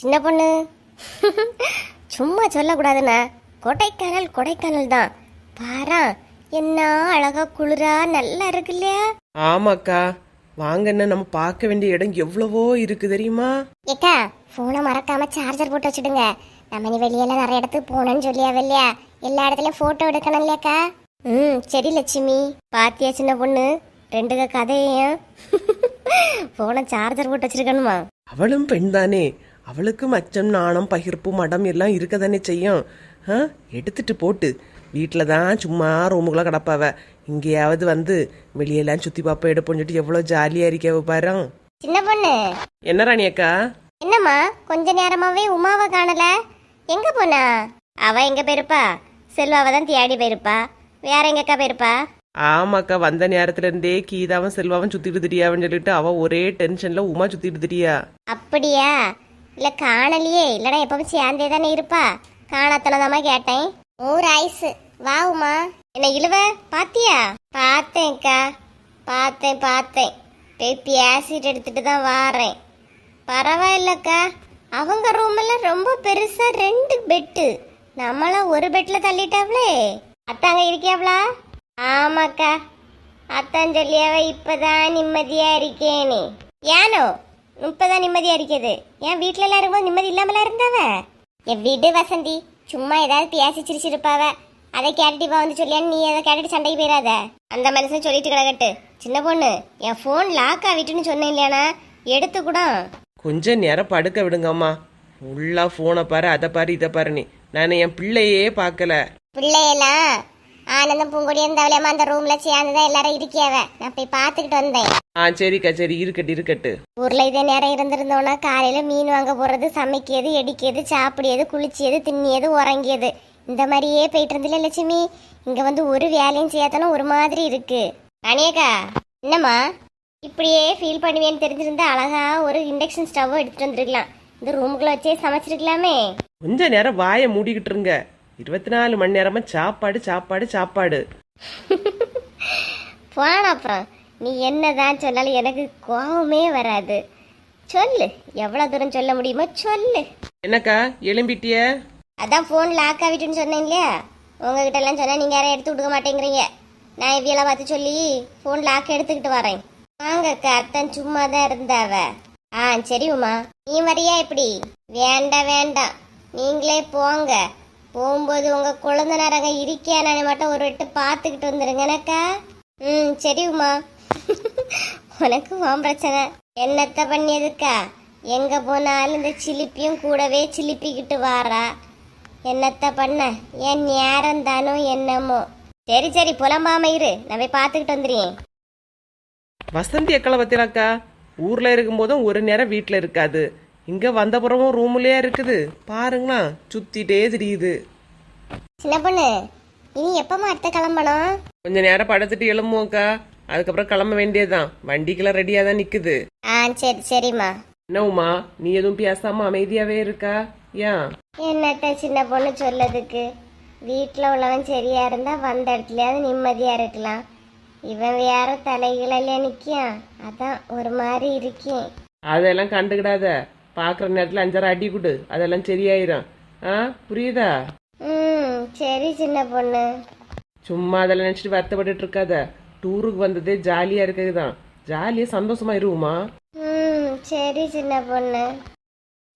சின்ன பொண்ணு. சும்மா சொல்லக்கூடாதுண்ணா. கொடைக்கானல் கொடைக்கானல் தான். பாரா என்ன அழகா குளிரா நல்லா இருக்கு இல்லையா? ஆமாக்கா. வாங்கண்ணா நம்ம பார்க்க வேண்டிய இடம் எவ்வளவோ இருக்கு தெரியுமா? ஏக்கா போனை மறக்காம சார்ஜர் போட்டு வச்சுடுங்க. நம்ம நீ வெளியில நிறைய இடத்துக்கு போனோம்னு சொல்லியா இல்லையா? எல்லா இடத்துலயும் போட்டோ எடுக்கணும் இல்லையாக்கா? ம் சரி லட்சுமி. பாத்தியா சின்ன பொண்ணு? ரெண்டு கதையையும். போனை சார்ஜர் போட்டு வச்சிருக்கணுமா? அவளும் பெண் தானே. அவளுக்கு மச்சம் நாணம் பகிர்ப்பு மடம் எல்லாம் இருக்க தானே செய்யும். ஆ? எடுத்துட்டு போட்டு. வீட்டில் தான் சும்மா ரூமுக்குள்ள கிடப்பாவ. இங்கேயாவது வந்து வெளியெல்லாம் சுற்றி பாப்பா எடுப்போம்னு சொல்லிட்டு எவ்வளோ ஜாலியாக இருக்காவ பாரு. சின்ன பொண்ணு. என்ன ராணி அக்கா? என்னம்மா கொஞ்ச நேரமாவே உமாவை காணல? எங்க போனா? அவ எங்க போயிருப்பா? செல்வாவை தான் தேடி போயிருப்பா. வேற எங்கக்கா போயிருப்பா? ஆமாக்கா வந்த நேரத்துல இருந்தே கீதாவும் செல்வாவும் சுத்திட்டு திரியாவன்னு சொல்லிட்டு அவ ஒரே டென்ஷன்ல உமா சுத்திட்டு திரியா அப்படியா? இல்லை காணலையே. இல்லடா எப்பவும் சேர்ந்தே தானே இருப்பா. காணாத்தனதாமா கேட்டேன். ஊர் ஐஸ் வாவுமா என்ன இழுவ? பாத்தியா? பார்த்தேன்க்கா. பார்த்தேன் பார்த்தேன். போய் பேசிட்டு எடுத்துட்டு தான் வாரேன். பரவாயில்லக்கா. அவங்க ரூம்ல ரொம்ப பெருசா ரெண்டு பெட்டு நம்மளாம் ஒரு பெட்ல தள்ளிட்டாவளே. அத்தாங்க இருக்கியாவளா? ஆமாக்கா. அத்தான் சொல்லியாவ இப்பதான் நிம்மதியா இருக்கேனே. ஏனோ இப்பதான் நிம்மதியா இருக்குது என் வீட்ல எல்லாம் இருக்கும்போது நிம்மதி இல்லாமல இருந்தாவ? என் வீடு வசந்தி. சும்மா ஏதாவது பேசி சிரிச்சிருப்பாவ. அதை கேட்டுட்டு வந்து சொல்லியான்னு நீ அதை கேட்டுட்டு சண்டைக்கு போயிடாத அந்த மனுஷன் சொல்லிட்டு கிடக்கட்டு. சின்ன பொண்ணு என் ஃபோன் லாக் ஆகிட்டுன்னு சொன்னேன் இல்லையானா எடுத்து கூட. கொஞ்ச நேரம் படுக்க விடுங்கம்மா. ஃபுல்லா போனை பாரு அதை பாரு இதை பாரு நீ நான் என் பிள்ளையே பார்க்கல. பிள்ளையெல்லாம் ஆனந்தம் பூங்கொடி இருந்தாவலேமா அந்த ரூம்ல சேர்ந்துதான் எல்லாரும் இருக்கியாவ நான் போய் பார்த்துக்கிட்டு வந்தேன். ஆ சரிக்கா சரி இருக்கட்டு இருக்கட்டு. ஊர்ல இதே நேரம் இருந்திருந்தோம்னா காலையில மீன் வாங்க போறது சமைக்கிறது எடிக்கிறது சாப்பிடியது குளிச்சியது திண்ணியது உறங்கியது. இந்த மாதிரியே போயிட்டு இருந்தில்ல லட்சுமி? இங்க வந்து ஒரு வேலையும் செய்யாதனும் ஒரு மாதிரி இருக்கு. அனியக்கா என்னம்மா? இப்படியே ஃபீல் பண்ணுவேன்னு தெரிஞ்சிருந்தா அழகா ஒரு இண்டக்ஷன் ஸ்டவ் எடுத்துட்டு வந்திருக்கலாம். இந்த ரூமுக்குள்ள வச்சே சமைச்சிருக்கலாமே. கொஞ்ச நேரம் வாயை மூடிக்கிட்டு இருங்க. இருபத்தி நாலு மணி நேரமா சாப்பாடு சாப்பாடு சாப்பாடு. போன அப்புறம். நீ என்னதான் சொன்னாலும் எனக்கு கோவமே வராது. சொல்லு. எவ்வளவு தூரம் சொல்ல முடியுமோ சொல்லு. என்னக்கா எழும்பிட்டிய? அதான் ஃபோன் லாக் ஆகிட்டுன்னு சொன்னேன் இல்லையா? உங்ககிட்ட எல்லாம் சொன்னா நீங்க யாரும் எடுத்து கொடுக்க மாட்டேங்கிறீங்க. நான் இவ்வியெல்லாம் பார்த்து சொல்லி ஃபோன் லாக் எடுத்துக்கிட்டு வரேன். வாங்கக்கா அத்தன் சும்மா தான் இருந்தாவ. ஆ சரி உமா. நீ வரியா இப்படி? வேண்டாம் வேண்டாம். நீங்களே போங்க. போகும்போது உங்க குழந்தைனாரங்க இருக்கியானு மட்டும் ஒரு விட்டு பார்த்துக்கிட்டு வந்துடுங்க எனக்கா? ம் சரி உமா. உனக்கு உன் பிரச்சனை. என்னத்த பண்ணியதுக்கா? எங்க போனாலும் இந்த சிலிப்பியும் கூடவே சிலிப்பிக்கிட்டு வாரா. என்னத்த பண்ண? என் நேரம் தானோ என்னமோ. சரி சரி புலம்பாம இரு. நான் போய் பார்த்துக்கிட்டு வந்துடுறேன். வசந்தி எக்களை பத்திராக்கா ஊர்ல இருக்கும்போதும் ஒரு நேரம் வீட்டில் இருக்காது. இங்க வந்த பிறவும் ரூம்லயே இருக்குது. பாருங்களா சுத்திட்டே தெரியுது. சின்ன பொண்ணு இனி எப்பமா அடுத்த கிளம்பணும்? கொஞ்ச நேரம் படுத்துட்டு எழும்புவோக்கா அதுக்கப்புறம் கிளம்ப வேண்டியதுதான். வண்டிக்கெல்லாம் ரெடியா தான் நிக்குது. ஆ சரி சரிம்மா. என்ன உமா நீ எதுவும் பேசாம அமைதியாவே இருக்கா? ஏன்? என்னத்த சின்ன பொண்ணு சொல்லதுக்கு? வீட்டில் உள்ளவன் சரியா இருந்தா வந்த இடத்துலயாவது நிம்மதியா இருக்கலாம். இவன் வேற தலைகளே நிற்கான் அதான் ஒரு மாதிரி இருக்கேன். அதெல்லாம் கண்டுக்கிடாத. பாக்குற நேரத்துல அஞ்சாறு அடி கொடு. அதெல்லாம் சரியாயிரும். ஆ புரியுதா? ம் சரி சின்ன பொண்ணு. சும்மா அதெல்லாம் நினைச்சிட்டு வருத்தப்பட்டுட்டு இருக்காத. டூருக்கு வந்ததே ஜாலியா இருக்குதுதான் ஜாலியா சந்தோஷமா இருவுமா? ம் சரி சின்ன பொண்ணு.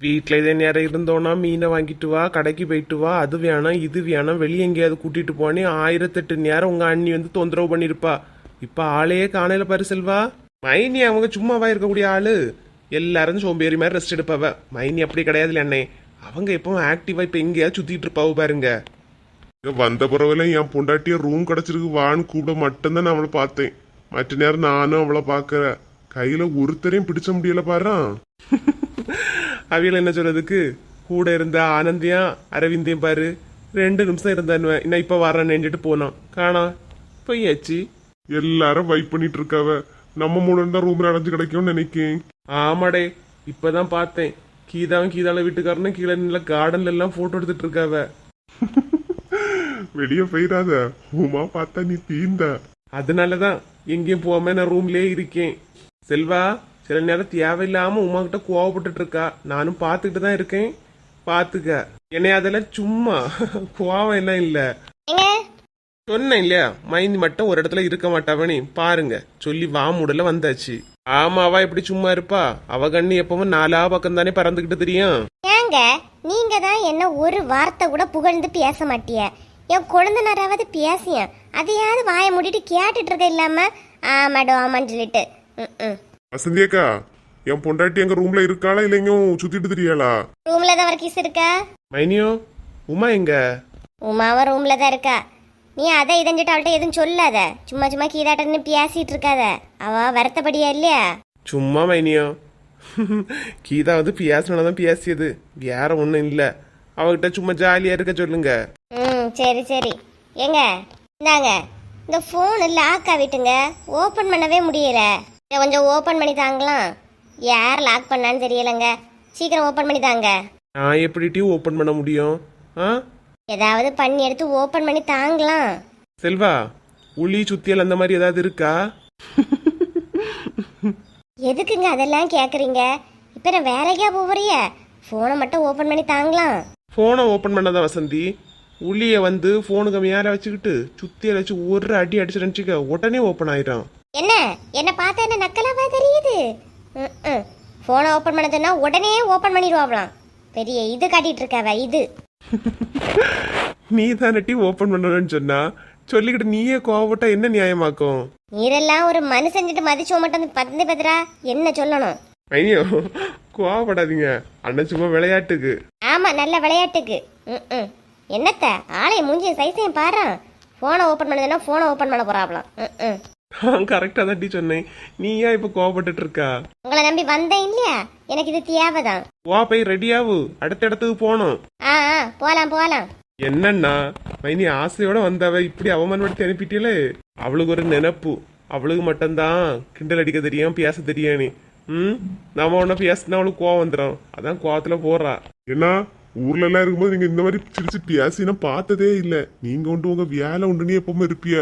வீட்டில் இதே நேரம் இருந்தோன்னா மீனை வாங்கிட்டு வா கடைக்கு போயிட்டு வா. அது வேணாம் இது வேணாம். வெளியே எங்கேயாவது கூட்டிட்டு போனே ஆயிரத்தெட்டு நேரம் உங்க அண்ணி வந்து தொந்தரவு பண்ணிருப்பா. இப்ப ஆளையே காணையில பாரு செல்வா. மைனி அவங்க சும்மாவா இருக்கக்கூடிய ஆளு. எல்லாரும் சோம்பேறி மாதிரி ரெஸ்ட் எடுப்பாவ. மைனி அப்படி கிடையாதுல அண்ணே. அவங்க எப்பவும் ஆக்டிவா இப்ப எங்கேயாவது சுத்திட்டு இருப்பாவ பாருங்க. வந்த பிறகுல என் பொண்டாட்டிய ரூம் கிடைச்சிருக்கு வான்னு கூப்பிட மட்டும்தான் நான் அவளை பார்த்தேன். மற்ற நேரம் நானும் அவளை பார்க்கற கையில ஒருத்தரையும் பிடிச்ச முடியல பாரு. அவியல் என்ன சொல்றதுக்கு? கூட இருந்த ஆனந்தியா அரவிந்தையும் பாரு. ரெண்டு நிமிஷம் இருந்தானுவேன் இன்னும் இப்ப வரேன்னு போனான். காணா பொய்யாச்சு எல்லாரும் வைப் பண்ணிட்டு இருக்காவ. நம்ம மூணு தான் ரூம்ல அடைஞ்சு கிடைக்கும்னு நினைக்கேன். ஆமாடே இப்பதான் பார்த்தேன். கீதாவும் கீதால வீட்டுக்காரனும் கீழே நில கார்டன்ல எல்லாம் போட்டோ எடுத்துட்டு இருக்காவ. வெளியே போயிடாத. உமா பார்த்தா நீ தீந்த. அதனாலதான் எங்கேயும் போகாம நான் ரூம்லயே இருக்கேன். செல்வா சில நேரம் தேவையில்லாம உமா கிட்ட கோவப்பட்டுட்டு இருக்கா. நானும் பார்த்துக்கிட்டு தான் இருக்கேன். பார்த்துக்க. என்னை அதெல்லாம் சும்மா கோவம் எல்லாம் இல்ல. சொன்னேன் இல்லையா? மைந்தி மட்டும் ஒரு இடத்துல இருக்க மாட்டாவனி. பாருங்க. சொல்லி வா மூடல வந்தாச்சு. ஆமா அவ எப்படி சும்மா இருப்பா. அவ கண்ணு எப்பவும் நாலா பக்கம் தானே பறந்துகிட்டு தெரியும். ஏங்க நீங்க தான் என்ன ஒரு வார்த்தை கூட புகழ்ந்து பேச மாட்டிய. என் குழந்தைனராவது பேசியன். அதையாவது வாயை மூடிட்டு கேட்டுட்டு இருக்க இல்லாம ஆமாடோ ஆமான்னு சொல்லிட்டு. ம், வசந்தி அக்கா என் பொண்டாட்டி எங்க ரூம்ல இருக்காளா இல்ல எங்கேயும் சுத்திட்டு தெரியாளா? ரூம்ல தான் கிஸ் இருக்கா? மைனியோ உமா எங்க? உமாவும் ரூம்ல தான் இருக்கா. நீ அதை இதஞ்சிட்டு அவள்கிட்ட எதுவும் சொல்லாத. சும்மா சும்மா கீதாட்டன்னு பேசிட்டு இருக்காத. அவ வருத்தப்படியா இல்லையா? சும்மா மைனியோ. கீதா வந்து பேசணும்தான் பேசியது. வேற ஒன்றும் இல்லை. அவகிட்ட சும்மா ஜாலியா இருக்க சொல்லுங்க. ம் சரி சரி. ஏங்க இந்தாங்க. இந்த ஃபோன் லாக் ஆகிட்டுங்க ஓப்பன் பண்ணவே முடியல. இதை கொஞ்சம் ஓப்பன் பண்ணி தாங்களாம் யார் லாக் பண்ணான்னு தெரியலங்க. சீக்கிரம் ஓப்பன் பண்ணி தாங்க. நான் எப்படி ஓப்பன் பண்ண முடியும்? ஆ? ஏதாவது பண்ணி எடுத்து ஓப்பன் பண்ணி தாங்கலாம். செல்வா உளி சுத்தியல் அந்த மாதிரி ஏதாவது இருக்கா? எதுக்குங்க அதெல்லாம் கேட்குறீங்க இப்போ நான் வேலைக்கா போகிறிய ஃபோனை மட்டும் ஓப்பன் பண்ணி தாங்கலாம். ஃபோனை ஓப்பன் பண்ணதான் வசந்தி? உளிய வந்து ஃபோனுக்கு மேல வச்சுக்கிட்டு சுத்தியல் வச்சு ஒரு அடி அடிச்சுட்டு உடனே ஓப்பன் ஆயிரும். என்ன? என்ன பார்த்தா என்ன நக்கலாவா தெரியுது? ம் ஃபோனை ஓப்பன் பண்ண சொன்னா உடனே ஓப்பன் பண்ணிடுவாங்களாம் பெரிய இது காட்டிட்டு இருக்காவ இது. நீ தானட்டி ஓப்பன் பண்ணணும்னு சொன்னா. சொல்லிக்கிட்டு நீயே கோவப்பட்டா என்ன நியாயமாக்கும்? நீரெல்லாம் ஒரு மனுஷன்ட்டு மதிச்சோ மட்டும் பத்து பத்திரா என்ன சொல்லணும்? ஐயோ கோவப்படாதீங்க. அண்ணன் சும்மா விளையாட்டுக்கு. ஆமா நல்ல விளையாட்டுக்கு. ம் என்னத்த? ஆளைய மூஞ்சிய சைஸையும் பாரு. ஃபோனை ஓப்பன் பண்ணதுன்னா ஃபோனை ஓப்பன் பண்ண போறாங்களாம் ம் நான் கரெக்டா தான் சொன்னேன். நீ ஏன் இப்ப கோவப்பட்டுட்டு இருக்கா? உங்களை நம்பி வந்தேன் இல்லையா? எனக்கு இது தேவைதான். வா போய் ரெடியாவு அடுத்த இடத்துக்கு போகணும். ஆ ஆ. போலாம் போலாம். என்னன்னா மைனி ஆசையோட வந்தவ இப்படி அவமானப்படுத்தி அனுப்பிட்டீங்களே அவளுக்கு ஒரு நினைப்பு. அவளுக்கு மட்டும்தான் கிண்டல் அடிக்க தெரியும் பேச தெரியும் நீ ம்? நம்ம ஒன்ன பேசினா அவளுக்கு கோவம் வந்துடும் அதான் கோவத்துல போறா என்ன ஊர்ல எல்லாம் இருக்கும்போது நீங்க இந்த மாதிரி சிரிச்சு பேசினா பார்த்ததே இல்ல. நீங்க உண்டு உங்க வேலை உண்டுன்னு எப்பவுமே இருப்பிய?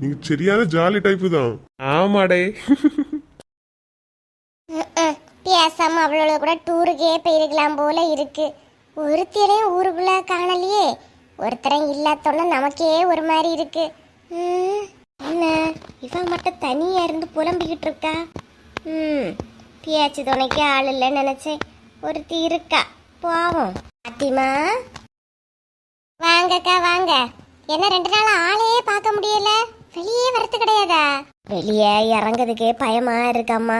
நீங்க சரியான ஜாலி டைப்பு தான். ஆமாடே. பேசாம அவளோட கூட டூருக்கே போயிருக்கலாம் போல இருக்கு. ஒருத்தரையும் ஊருக்குள்ள காணலையே. ஒருத்தரம் இல்லாதோன்னு நமக்கே ஒரு மாதிரி இருக்கு. ம், என்ன? இவன் மட்டும் தனியா இருந்து புலம்பிக்கிட்டு இருக்கா? ம் பியாச்சு துணைக்கு ஆள் இல்லைன்னு நினைச்சேன். ஒருத்தி இருக்கா? போவோம். பாத்திமா? வாங்கக்கா வாங்க. என்ன ரெண்டு நாள் ஆளையே பார்க்க முடியல? வெளியே வரது கிடையாதா? வெளியே இறங்குறதுக்கே பயமா இருக்கம்மா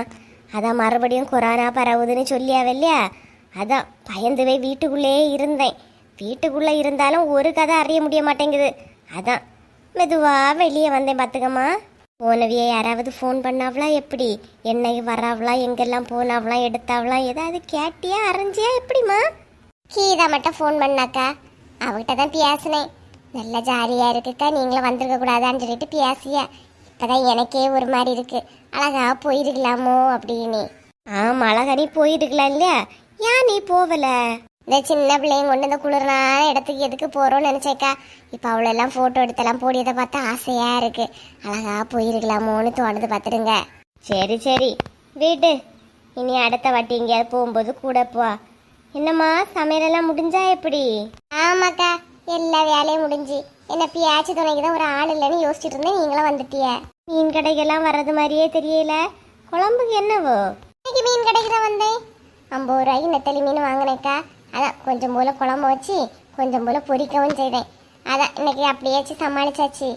அதான் மறுபடியும் கொரோனா பரவுதுன்னு சொல்லியாவ இல்லையா? அதான் பயந்து போய் வீட்டுக்குள்ளேயே இருந்தேன். வீட்டுக்குள்ளே இருந்தாலும் ஒரு கதை அறிய முடிய மாட்டேங்குது. அதான் மெதுவாக வெளியே வந்தேன் பார்த்துக்கம்மா போனவிய யாராவது ஃபோன் பண்ணாவளா எப்படி? என்னைக்கு வராவளா எங்கெல்லாம் போனாவலாம் எடுத்தாவலாம் ஏதாவது கேட்டியா அரைஞ்சியா எப்படிம்மா? கீதா மட்டும் ஃபோன் பண்ணாக்கா அவகிட்ட தான் பேசினேன். நல்ல ஜாலியாக இருக்குக்கா நீங்களும் வந்திருக்க கூடாதான்னு சொல்லிட்டு பேசிய. இப்போதான் எனக்கே ஒரு மாதிரி இருக்குது அழகா போயிருக்கலாமோ அப்படின்னு. ஆமாம் அழகா நீ போயிருக்கலாம் இல்லையா? ஏன் நீ போகல இந்த சின்ன பிள்ளைங்க கொண்டு இந்த குளிர்னான இடத்துக்கு எதுக்கு போகிறோம்னு நினச்சேக்கா. இப்போ அவளெல்லாம் ஃபோட்டோ எடுத்தெல்லாம் போடியதை பார்த்தா ஆசையாக இருக்கு. அழகா போயிருக்கலாமோன்னு தோணுது பார்த்துடுங்க. சரி சரி. வீட்டு இனி அடுத்த வாட்டி எங்கேயாவது போகும்போது கூட போ. என்னம்மா சமையலெல்லாம் முடிஞ்சா எப்படி? ஆமாக்கா எல்லா வேலையும் முடிஞ்சு. என்ன பியாச்சு துணைக்கு தான் ஒரு ஆள் இல்லைன்னு யோசிச்சுட்டு இருந்தேன். நீங்களும் வந்துட்டிய. மீன் கடைக்கெல்லாம் வர்றது மாதிரியே தெரியல. குழம்புக்கு என்னவோ? இன்னைக்கு மீன் கடைக்கு தான் வந்தேன். ஐம்பது ரூபாய்க்கு நெத்தலி மீன் வாங்கினேக்கா. அதான் கொஞ்சம் போல குழம்பு வச்சு கொஞ்சம் போல பொரிக்கவும் செய்தேன் அதான் இன்னைக்கு அப்படியாச்சு சமாளிச்சாச்சு.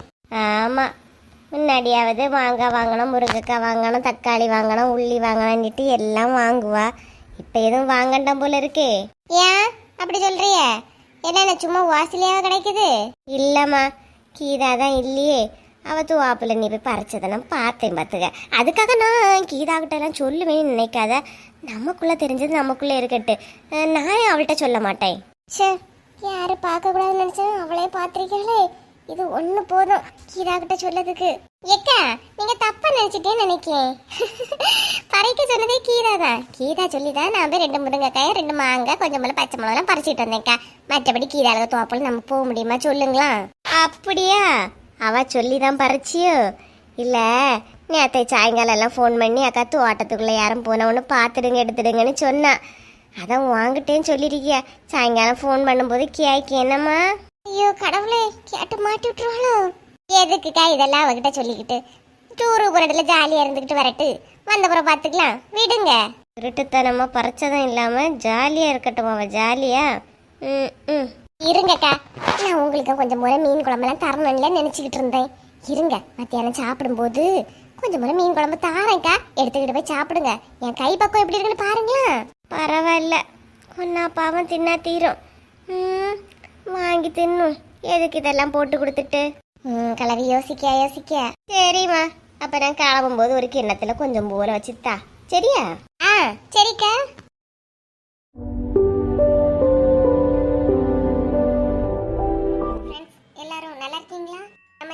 ஆமாம் முன்னாடியாவது மாங்காய் வாங்கணும் முருங்கைக்காய் வாங்கணும் தக்காளி வாங்கணும் உள்ளி வாங்கணும்னுட்டு எல்லாம் வாங்குவா. இப்போ எதுவும் வாங்கண்டாம் போல இருக்கே. ஏன்? அப்படி சொல்றிய? என்ன சும்மா வாசலையா கிடைக்குது? இல்லம்மா கீதா தான் இல்லையே. அவ துவாப்புல நீ போய் பறிச்சதை நான் பார்த்தேன் பார்த்துக்க. அதுக்காக நான் கீதா கிட்ட எல்லாம் சொல்லுவேன்னு நினைக்காத. நமக்குள்ள தெரிஞ்சது நமக்குள்ள இருக்கட்டு. நான் அவள்கிட்ட சொல்ல மாட்டேன். சே யாரு பார்க்க கூடாதுன்னு நினைச்சேன் அவளே பார்த்திருக்கீங்களே இது ஒண்ணு போதும். கீதா கிட்ட சொல்லதுக்கு. ஏக்கா நீங்க தப்பா நினைச்சிட்டேன்னு நினைக்கேன் பறைக்க சொன்னதே கீதா தான். கீதா சொல்லி தான் நான் போய் ரெண்டு முருங்கைக்காய் ரெண்டு மாங்காய் கொஞ்சம் போல பச்சை மிளகாலாம் பறிச்சிட்டு வந்தேன்க்கா. மற்றபடி கீதாளுக்கு தோப்பல் நம்ம போக முடியுமா சொல்லுங்களா? அப்படியா? அவ சொல்லி தான் பறிச்சியோ? இல்லை நேற்றை சாயங்காலம் எல்லாம் ஃபோன் பண்ணி அக்கா தோட்டத்துக்குள்ளே யாரும் போனவொன்னு பார்த்துடுங்க எடுத்துடுங்கன்னு சொன்னா. அதான் வாங்கிட்டேன்னு சொல்லிருக்கிய? சாயங்காலம் ஃபோன் பண்ணும்போது கேக்கு என்னம்மா? ஐயோ கடவுளே கேட்டு மாட்டி விட்டுருவாளோ? எதுக்குக்கா இதெல்லாம் அவகிட்ட சொல்லிக்கிட்டு? டூரு போகிறதுல ஜாலியாக இருந்துக்கிட்டு வரட்டு. வந்தப்புறம் பார்த்துக்கலாம் விடுங்க. திருட்டுத்தனமா பறிச்சதும் இல்லாமல் ஜாலியாக இருக்கட்டும் அவன் ஜாலியா. ம் ம். இருங்கக்கா. நான் உங்களுக்கு கொஞ்சம் முறை மீன் குழம்பெல்லாம் தரணும்ல நினச்சிக்கிட்டு இருந்தேன். இருங்க மத்தியானம் சாப்பிடும்போது கொஞ்சம் முறை மீன் குழம்பு தாரேன்க்கா. எடுத்துக்கிட்டு போய் சாப்பிடுங்க. என் கை பக்கம் எப்படி இருக்குன்னு பாருங்களேன் பரவாயில்ல. ஒன்னா பாவம் தின்னா தீரும். ம் வாங்கி தின்னும் எதுக்கு இதெல்லாம் போட்டு கொடுத்துட்டு? ம் கிளவி யோசிக்க யோசிக்க. சரிம்மா. அப்போ நான் கிளம்பும்போது ஒரு கிண்ணத்தில் கொஞ்சம் பூரை வச்சுத்தா சரியா? ஆ சரிக்கா.